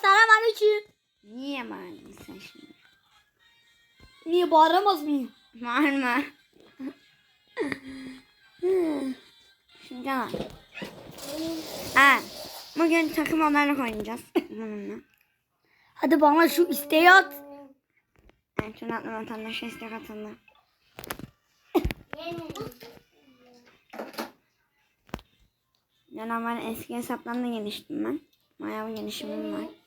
Selam aleyküm. Niye bağırdın sen şimdi? Niye bağıramaz mıyım? Bağırma. Şimdi al. Aa, bugün takım olarak oynayacağız bununla. Hadi bana şu isteği at. Ertuğrul adlı vatandaş istek atıldı. Normal eski hesaptan da geliştim ben. Bayağı bir gelişimim var.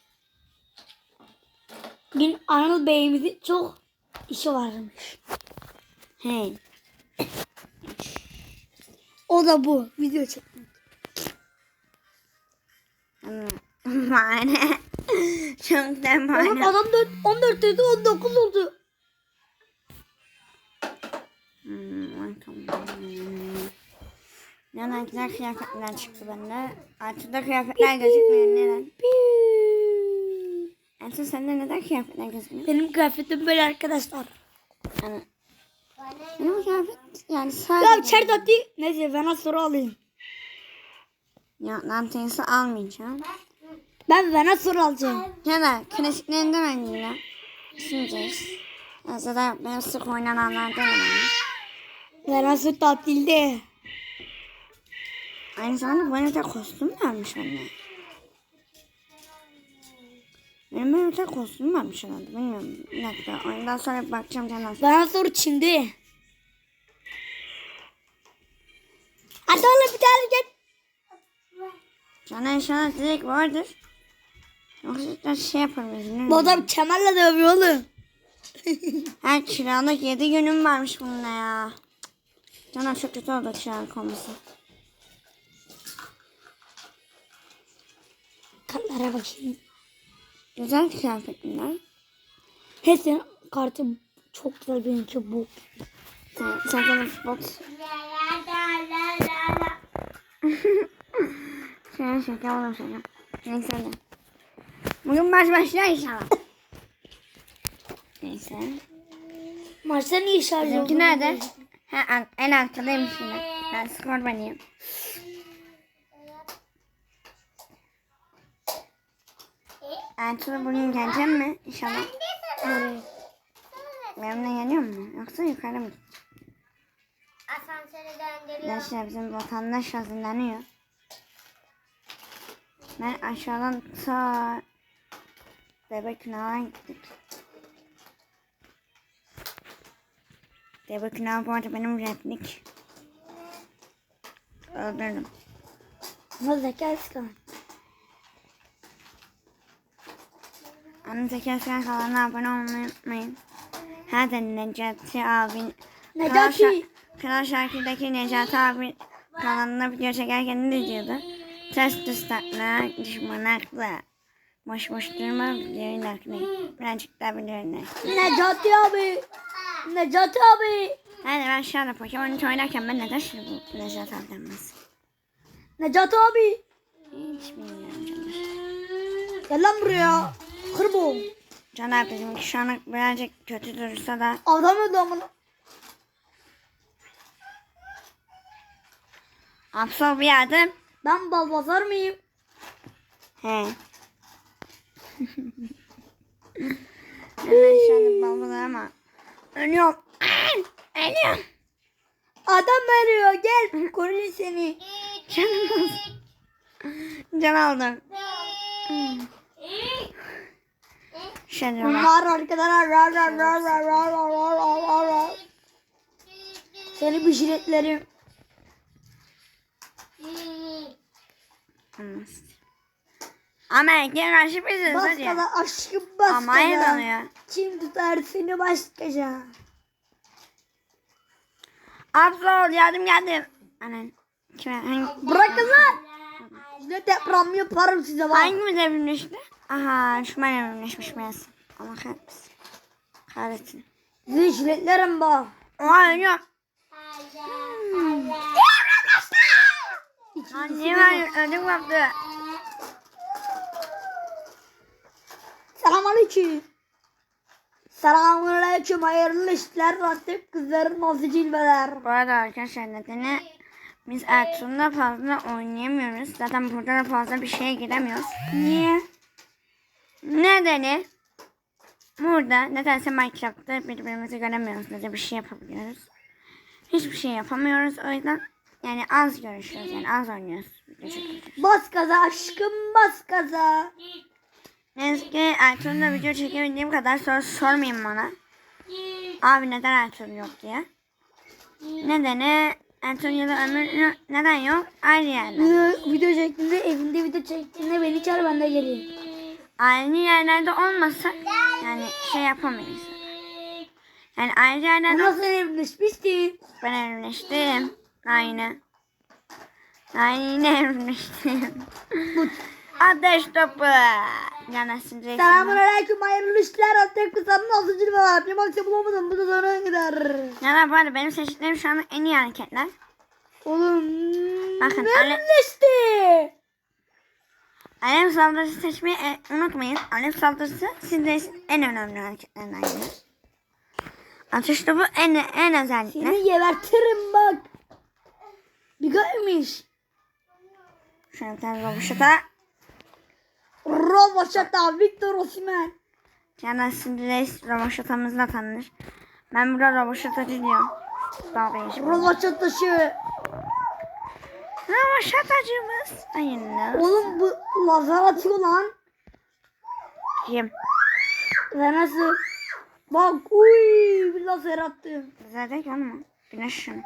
Bugün Anıl Bey'imizin çok işi varmış. Hey. O da bu. Video çekmek. Mane. Çok da Oğlum mane. adam da 14 dedi 19 oldu. Hmm. Neden güzel kıyafetler çıktı bende. Artık da kıyafetler gözükmüyor. Neden? Ertuğrul sende neden kıyafetler gözükmüyor? Benim kıyafetim böyle arkadaşlar. Yani, benim kıyafet yani Ya sadece... içeride attı. Neyse ben az sonra alayım. Ya dantelisi almayacağım. Ben bana alacağım. Ya da klasiklerinden oynayacağım. Düşüneceğiz. Ya zaten benim sık oynananlardan oynayayım. Bana tatilde. Aynı zamanda arada kostüm varmış bende. Benim böyle bir tane kostüm varmış herhalde. Bilmiyorum. Bir dakika. Oyundan sonra bakacağım canım. Bana sonra Çin'de. Hadi oğlum bir tane gel. Cana inşallah direkt vardır. Yoksa şey üzülürüm. Bu adam kemerle dövüyor oğlum. Her kiralık 7 günüm varmış bununla ya. Canım çok kötü oldu kiralık olması. Kartlara bakayım. Güzel kıyafetler. Hepsinin kartı çok güzel benimki bu. Sen, sen bana bot. Şöyle şaka olur şaka. Neyse hadi. Bugün maç başlıyor inşallah. Neyse. Maçta niye şarj oldu? nerede? Ha, en alttadaymış yine. Ben skor banıyım. Ertuğrul bugün gelecek mi? İnşallah. Nereye? Benimle geliyor mu? Yoksa yukarı mı? Asansöre döndürüyor. Arkadaşlar bizim vatandaş hazırlanıyor. Ben aşağıdan ta Bebek Nal'a gittik. Bebek Nal bu arada benim replik. Öldürdüm. Ama zeka iskan. Anı tekerken kanalına abone olmayı unutmayın. Hadi Necati abi. Kral, Necati. Şa- Kral Şarkı'daki Necati abi kanalına video çekerken ne diyordu? Ters düz takla, düşman akla. Boş boş durma, videoyu nakle. Birazcık daha biliyorum. Necati abi. Necati abi. Hadi ben şu anda Pokemon oynarken ben neden şimdi bu Necati abi denmez? Necati abi. Hiç bilmiyorum canım. Gel lan buraya. Kırbo. Can abicim şu an birazcık kötü durursa da Adam öldü amına. Absol bir adım. Ben balbazar mıyım? He. Evet şu anda babada ama. Ölüyorum. Ölüyorum. Adam veriyor gel. Koruyun seni. Canım. Can aldım. Bunlar arkadaşlar. Ra, ra, ra, ra, ra, ra, ra, ra, ra, ra. Seni bir jiletlerim. Ama erkeğe karşı biziz hadi. kadar aşkım bas Ama ya. Kim tutar seni başkaca? Absol yardım geldim. Anan. Kime? Hangi, Bırakın lan. Ne deprem yaparım size bak. hangi mi devrimleşti? Aha şu ben devrimleşmiş meğerse. Allah kahretsin. Kahretsin. Sizi jiletlerim bak. Oha ölüyorum. Annem var ödüm koptu. Selamünaleyküm. Selamünaleyküm. Hayırlı işler. Rahatlık kızların nazlı cilveler. Bu arada arkadaşlar nedeni biz Ertuğrul'la fazla oynayamıyoruz. Zaten burada da fazla bir şeye giremiyoruz. Niye? Nedeni burada nedense Minecraft'ta birbirimizi göremiyoruz da bir şey yapabiliyoruz. Hiçbir şey yapamıyoruz o yüzden yani az görüşüyoruz yani az oynuyoruz. Bas gaza aşkım bas gaza. Ne yazık ki Ertuğrul'la video çekebildiğim kadar soru sormayın bana. Abi neden Ertuğrul yok diye. Nedeni Ertuğrul ya da Ömür neden yok? Ayrı yerler. Video, video çektiğinde evinde video çektiğinde beni çağır ben de geleyim. Aynı yerlerde olmasa yani şey yapamayız. Yani ayrı yerlerde Ama sen evlenmişmiştin. ben evlenmiştim. Aynı. Aynı evlenmiştim. Ateş topu. Yanasın resim. Selamun aleyküm hayırlı işler. Tek kısanın altıncı var. Bir maksa bulamadım. Bu da sonra gider. Yani bu arada benim seçtiklerim şu anda en iyi hareketler. Oğlum. Bakın, ne ale- evlenmişti? Alev saldırısı seçmeyi e, unutmayın. Alev saldırısı sizin en önemli hareketlerinden biri. Ateş topu en en özellikle. Seni gebertirim bak. Bir görmüş. Şöyle bir tane roboşata. Roboşata Victor Osimhen. Yanasın reis roboşatamızla tanınır. Ben burada roboşatacı diyorum. Dalga geçme. Roboşatası. Roboşatacımız. Hayırlı. Oğlum bu lazer atıyor lan. Kim? Ve nasıl? Bak uy bir lazer attı. Zaten ki mu? Güneş şunu.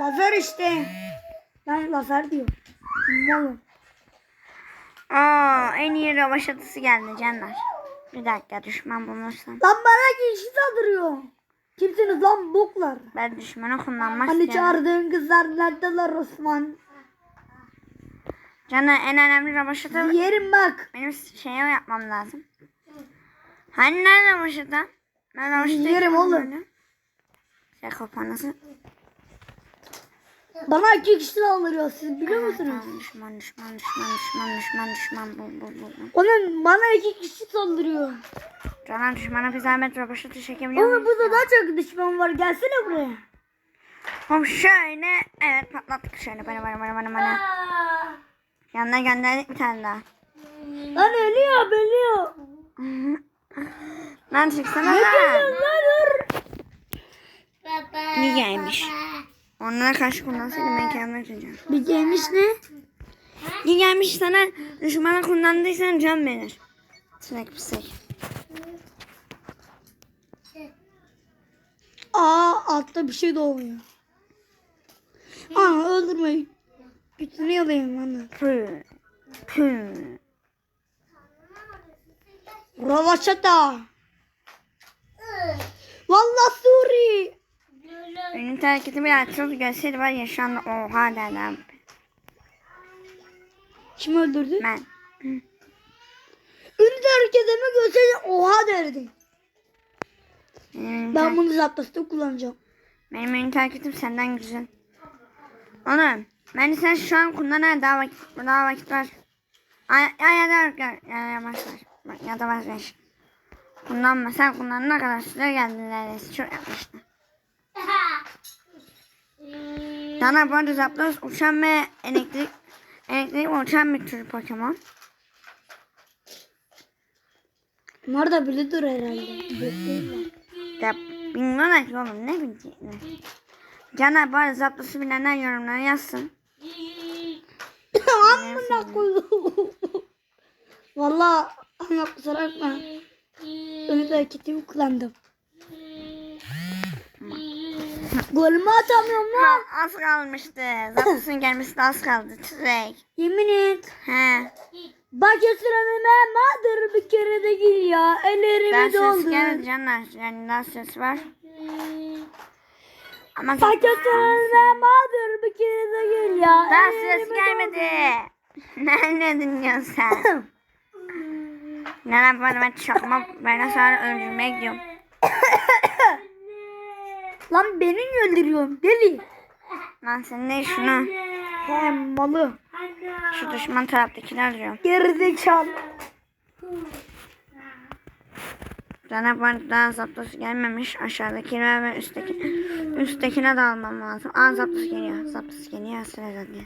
Lazer işte. Ben lazer diyorum. Malım. Aa, en iyi roboşatısı geldi canlar. Bir dakika düşman bulursam. Lan bana kişi saldırıyor. Kimsiniz lan boklar? Ben düşmanı kullanmak Hani istiyorum. çağırdığın kızlar neredeler Osman? Canlar en önemli roboşatı Yerim bak. benim şeye yapmam lazım. Hani nerede roboşata? Ben roboşata Yerim oğlum. Şey kapanası. Bana iki kişi saldırıyor siz biliyor musunuz? Tamam, düşman düşman düşman düşman düşman düşman bu bu bu. Onun bana iki kişi saldırıyor. Canan düşmana bir zahmet roboşatı çekebiliyor Oğlum burada daha çok düşman var gelsene buraya. Hop şöyle evet patlattık şöyle bana bana bana bana bana. Yanına gönderdik bir tane daha. Lan ölüyor ölüyor. Lan çıksana Ne lan. geliyorsun lan. İyi gelmiş. Onlara karşı kullansaydım ben kendime atacağım. Bir gelmiş ne? İyi gelmiş sana düşmana kullandıysan can verir. Sinek pisek. Aa altta bir şey doğuyor. Aa öldürmeyin. Bütünü yalayayım ana. Pü. Pü. Ravaşata. Hareketi bir açıldı görseydi var ya şu anda oha abi. Kim öldürdü? Ben. Ünlü hareketimi görseydi oha derdi. Benim, Ben bunu zaptasta kullanacağım. benim ünite hareketim senden güzel. Oğlum. Ben sen şu an kullanan daha vakit, daha vakit var. Ay, ay, ya da ya, ya, baş. Bak, Ya da vazgeç. Kullanma. Sen kullanana kadar süre geldi neredeyse. Çok yaklaştı. Dana bu arada Zapdos uçan ve elektrik elektrik uçan bir tür Pokemon. Bunlar da bilidir herhalde. Ya bilmiyorlar ki oğlum ne bilecekler. Caner bu arada Zapdos'u bilenler yorumlara yazsın. Amına koyduğum. Valla ana kusura bakma. Ünlü hareketimi kullandım. Golümü atamıyorum lan. Ha, az kalmıştı. Zapdos'un gelmesi de az kaldı. Trek. Yemin et. He. Bak önüme madır bir kere de gül ya. Ellerimi ses doldur. gelmedi canlar. Yani daha ses var. Ama Bak önüme madır bir kere de gül ya. daha ses gelmedi. ne dinliyorsun sen? Ne lan bu arada ben çakma ben sonra öldürmeye gidiyorum. Lan beni mi öldürüyorsun deli? Lan sen ne şunu? He malı. Şu düşman taraftakiler diyorum. Gerizekalı. Daha zaptosu gelmemiş. Aşağıdakine ve üstteki, üsttekine de almam lazım. Aa zaptos geliyor. Zaptos geliyor. Sıra geldi.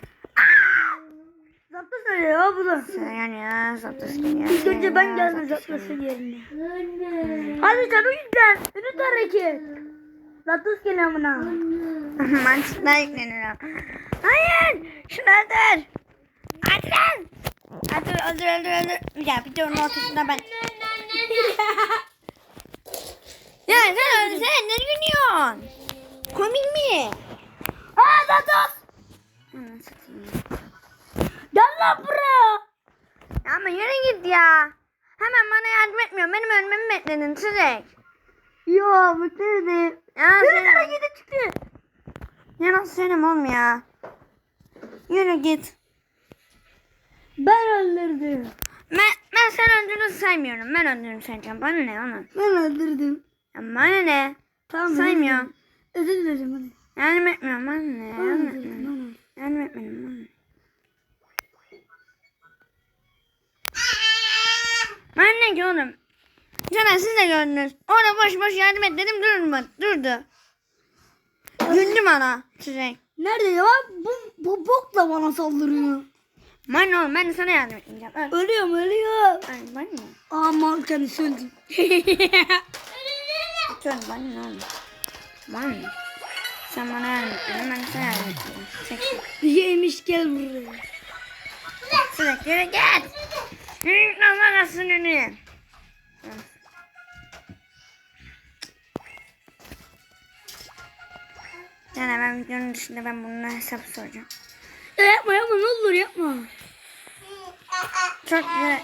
Zaten ne ya bu da? Sen ya Zapdos geliyor. İlk önce ben geldim geliyor. yerine. Hadi o yüzden. Ünit hareket. Zatlas gel amına. Mantıklar yükleniyor. Hayır. Şunu öldür. Hadi lan. Hadi öldür öldür öldür. Ya bir de onun ortasında ben. ya sen öldür sen ne gülüyorsun? Komik mi? Aa satayım. Gel lan buraya. Ya ama yürü git ya. Hemen bana yardım etmiyor. Benim ölmemi bekledin sürekli. Ya bitirdim. Ya sen... harekete çıktı. Ya nasıl söyleyeyim oğlum ya. Yürü git. Ben öldürdüm. Ben, ben sen öldürdüğünü saymıyorum. Ben öldürdüm sayacağım. Bana ne onun? Ben öldürdüm. Ya bana ne? Tamam. Saymıyorum. Özür dilerim hadi. Yardım etmiyorum. Bana ne? Yardım etmiyorum. Yardım. Bana ne? Bana ne ki Caner siz de gördünüz. Orada boş boş yardım et dedim durma, durdu. Güldü bana sürekli. Nerede ya? Bu, bu bok da bana saldırıyor. Oğlum ben de sana yardım etmeyeceğim. Öl. Ölüyorum ölüyorum. Ay bana ne? Aman kendisi öldü. Dur bana ne oğlum? Bana ne? Sen bana yardım etmedin ben sana yardım etmedim. Çek. Yemiş gel buraya. Sürekli. Yürü git lan bana sınırını. Yani ben videonun dışında ben bununla hesap soracağım. Ya yapma yapma ne olur yapma. Çok güzel,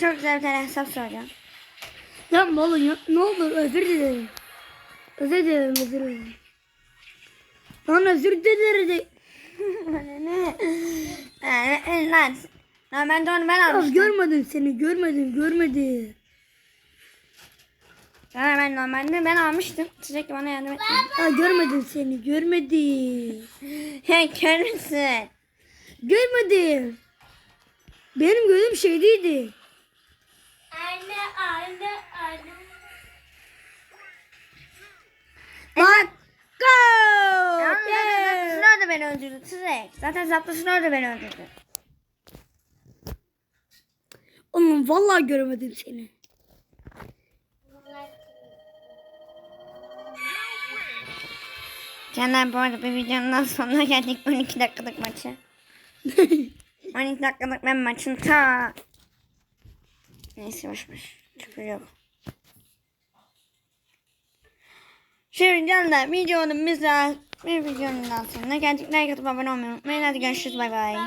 çok güzel bir tane hesap soracağım. Yapma oğlum ya. Ne olur özür dilerim. Özür dilerim özür dilerim. Lan özür dilerim. ne? Ee, lan. Lan ben de onu ben Ya almıştım. görmedim seni görmedim görmedim. Ben normalde ben almıştım. Sürekli bana yardım ettin. Ya görmedim seni görmedim. Hey körünsün. Görmedim. Benim gözüm şeydeydi. Anne, anne, anne. Bak. Go. Ya zaten orada beni öldürdü sürekli. Zaten Zaptos'un orada beni öldürdü. Oğlum vallahi göremedim seni. Canlar bu arada bir videonun sonuna geldik 12 dakikalık maçı. 12 dakikalık ben maçın ta... Neyse boş boş. Küfür yok. Şimdi canlar videonun biz daha bir videonun sonuna geldik. Like atıp abone olmayı unutmayın. Hadi görüşürüz bay bay.